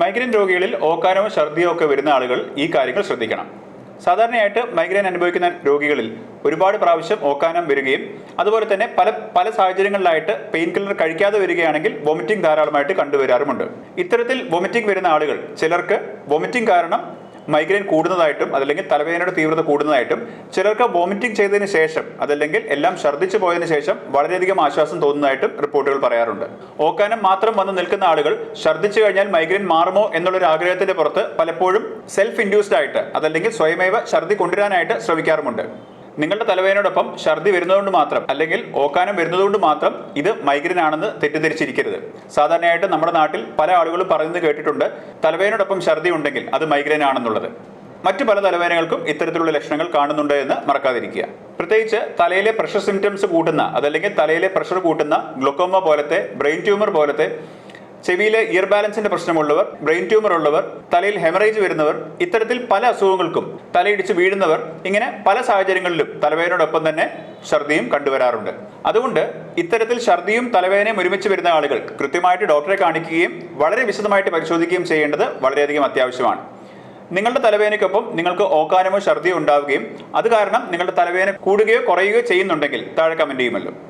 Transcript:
Migraine രോഗികളിൽ ഓക്കാനോ ഛർദിയോ ഒക്കെ വരുന്ന ആളുകൾ ഈ കാര്യങ്ങൾ ശ്രദ്ധിക്കണം. സാധാരണയായിട്ട് മൈഗ്രെയിൻ അനുഭവിക്കുന്ന രോഗികളിൽ ഒരുപാട് പ്രാവശ്യം ഓക്കാനം വരികയും അതുപോലെ തന്നെ പല പല സാഹചര്യങ്ങളിലായിട്ട് പെയിൻ കില്ലർ കഴിക്കാതെ വരികയാണെങ്കിൽ വൊമിറ്റിംഗ് ധാരാളമായിട്ട് കണ്ടുവരാറുമുണ്ട്. ഇത്തരത്തിൽ വൊമിറ്റിംഗ് വരുന്ന ആളുകൾ ചിലർക്ക് വൊമിറ്റിംഗ് കാരണം മൈഗ്രെയിൻ കൂടുന്നതായിട്ടും അതല്ലെങ്കിൽ തലവേദനയുടെ തീവ്രത കൂടുന്നതായിട്ടും ചിലർക്ക് വോമിറ്റിംഗ് ചെയ്തതിന് ശേഷം അതല്ലെങ്കിൽ എല്ലാം ഛർദ്ദിച്ചു പോയതിന് ശേഷം വളരെയധികം ആശ്വാസം തോന്നുന്നതായിട്ടും റിപ്പോർട്ടുകൾ പറയാറുണ്ട്. ഓക്കാനം മാത്രം വന്ന് നിൽക്കുന്ന ആളുകൾ ഛർദ്ദിച്ചു കഴിഞ്ഞാൽ മൈഗ്രെയിൻ മാറുമോ എന്നുള്ളൊരു ആഗ്രഹത്തിന്റെ പുറത്ത് പലപ്പോഴും സെൽഫ് ഇൻഡ്യൂസ്ഡ് ആയിട്ട് അതല്ലെങ്കിൽ സ്വയമേവ ഛർദ്ദി കൊണ്ടുവരാനായിട്ട് ശ്രമിക്കാറുമുണ്ട്. നിങ്ങളുടെ തലവേദനയോടൊപ്പം ഛർദി വരുന്നതുകൊണ്ട് മാത്രം അല്ലെങ്കിൽ ഓക്കാനം വരുന്നതുകൊണ്ട് മാത്രം ഇത് മൈഗ്രെയിൻ ആണെന്ന് തെറ്റിദ്ധരിച്ചിരിക്കരുത്. സാധാരണയായിട്ട് നമ്മുടെ നാട്ടിൽ പല ആളുകളും പറയുന്നത് കേട്ടിട്ടുണ്ട് തലവേദനയോടൊപ്പം ഛർദി ഉണ്ടെങ്കിൽ അത് മൈഗ്രെയിൻ ആണെന്നുള്ളത് മറ്റു പല തലവേദനകൾക്കും ഇത്തരത്തിലുള്ള ലക്ഷണങ്ങൾ കാണുന്നുണ്ട് എന്ന് മറക്കാതിരിക്കുക. പ്രത്യേകിച്ച് തലയിലെ പ്രഷർ സിംറ്റംസ് കൂട്ടുന്ന അതല്ലെങ്കിൽ തലയിലെ പ്രഷർ കൂട്ടുന്ന ഗ്ലൂക്കോമ പോലത്തെ ബ്രെയിൻ ട്യൂമർ പോലത്തെ ചെവിയിലെ ഇയർ ബാലൻസിന്റെ പ്രശ്നമുള്ളവർ ബ്രെയിൻ ട്യൂമർ ഉള്ളവർ തലയിൽ ഹെമറേജ് വരുന്നവർ ഇത്തരത്തിൽ പല അസുഖങ്ങൾക്കും തലയിടിച്ച് വീഴുന്നവർ ഇങ്ങനെ പല സാഹചര്യങ്ങളിലും തലവേദനയോടൊപ്പം തന്നെ ഛർദിയും കണ്ടുവരാറുണ്ട്. അതുകൊണ്ട് ഇത്തരത്തിൽ ഛർദിയും തലവേദനയും ഒരുമിച്ച് വരുന്ന ആളുകൾ കൃത്യമായിട്ട് ഡോക്ടറെ കാണിക്കുകയും വളരെ വിശദമായിട്ട് പരിശോധിക്കുകയും ചെയ്യേണ്ടത് വളരെയധികം അത്യാവശ്യമാണ്. നിങ്ങളുടെ തലവേദനയ്ക്കൊപ്പം നിങ്ങൾക്ക് ഓക്കാനമോ ഛർദിയോ ഉണ്ടാവുകയും അത് കാരണം നിങ്ങളുടെ തലവേദന കൂടുകയോ കുറയുകയോ ചെയ്യുന്നുണ്ടെങ്കിൽ താഴെ കമന്റ് ചെയ്യുമല്ലോ.